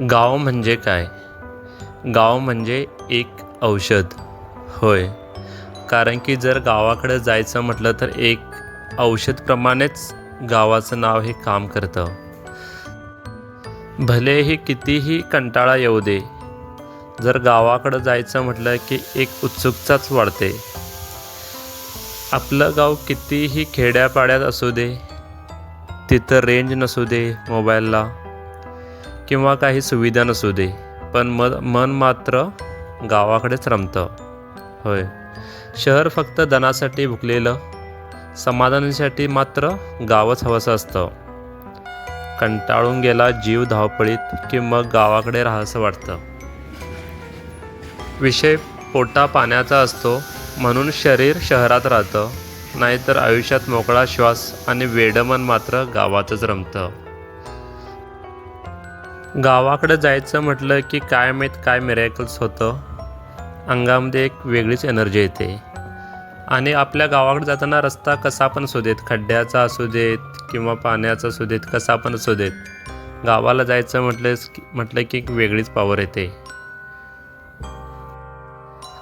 गाव म्हणजे काय? गाव म्हणजे एक औषध. होय. कारण की जर गावाकडं जायचं म्हटलं तर एक औषधप्रमाणेच गावाचं नाव हे काम करतं. भलेही कितीही कंटाळा येऊ दे जर गावाकडं जायचं म्हटलं की एक उत्सुकताच वाढते. आपलं गाव कितीही खेड्यापाड्यात असू दे तिथं रेंज नसू दे मोबाईलला किंवा काही सुविधा नसू दे पण म मन मात्र गावाकडेच रमतं. होय. शहर फक्त धनासाठी भुकलेलं समाधानासाठी मात्र गावच हवंसं असतं. कंटाळून गेला जीव धावपळीत की मग गावाकडे राहावंसं वाटतं. विषय पोटा पाण्याचा असतो म्हणून शरीर शहरात राहतं नाहीतर आयुष्यात मोकळा श्वास आणि वेडमन मात्र गावातच रमतं. गावाकडं जायचं म्हटलं की काय माहीत काय मिरॅकल्स होतं. अंगामध्ये एक वेगळीच एनर्जी येते. आणि आपल्या गावाकडे जाताना रस्ता कसा पण असू देत खड्ड्याचा असू देत किंवा पाण्याचा असू देत कसा पण असू देत गावाला जायचं म्हटलं म्हटलं की एक वेगळीच पावर येते.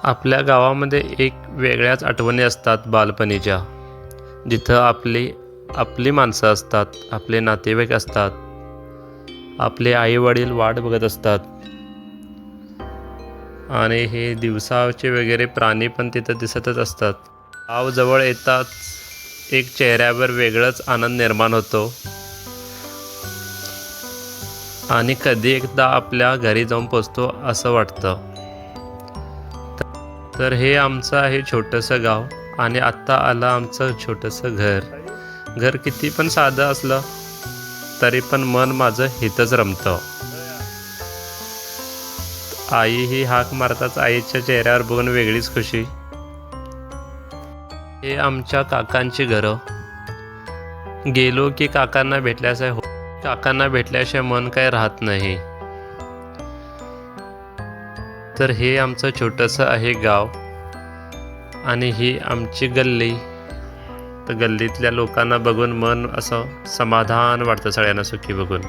आपल्या गावामध्ये एक वेगळ्याच आठवणी असतात बालपणीच्या. जिथं आपली आपली माणसं असतात आपले नातेवाईक असतात आपले आईवडील वाट बघत असतात. आणि हे दिवसाचे वगैरे प्राणी पण तिथं दिसतच असतात. गाव जवळ येताच एक चेहऱ्यावर वेगळाच आनंद निर्माण होतो. आणि कधी एकदा आपल्या घरी जाऊन पोचतो असं वाटतं. तर हे आमचं आहे छोटंसं गाव. आणि आत्ता आलं आमचं छोटंसं घर. घर किती पण साधं असलं तरी पण मन माझं हितच रमतं. आई ही हाक मारताच आईच्या चेहऱ्यावर बघून वेगळीच खुशी. हे आमच्या काकांची घरं. गेलो की काकांना भेटल्याशिवाय हो काकांना भेटल्याशिवाय मन काय राहत नाही. तर हे आमचं छोटंसं आहे गाव. आणि ही आमची गल्ली. तर गल्लीतल्या लोकांना बघून मन असं समाधान वाटतं सगळ्यांना सुखी बघून.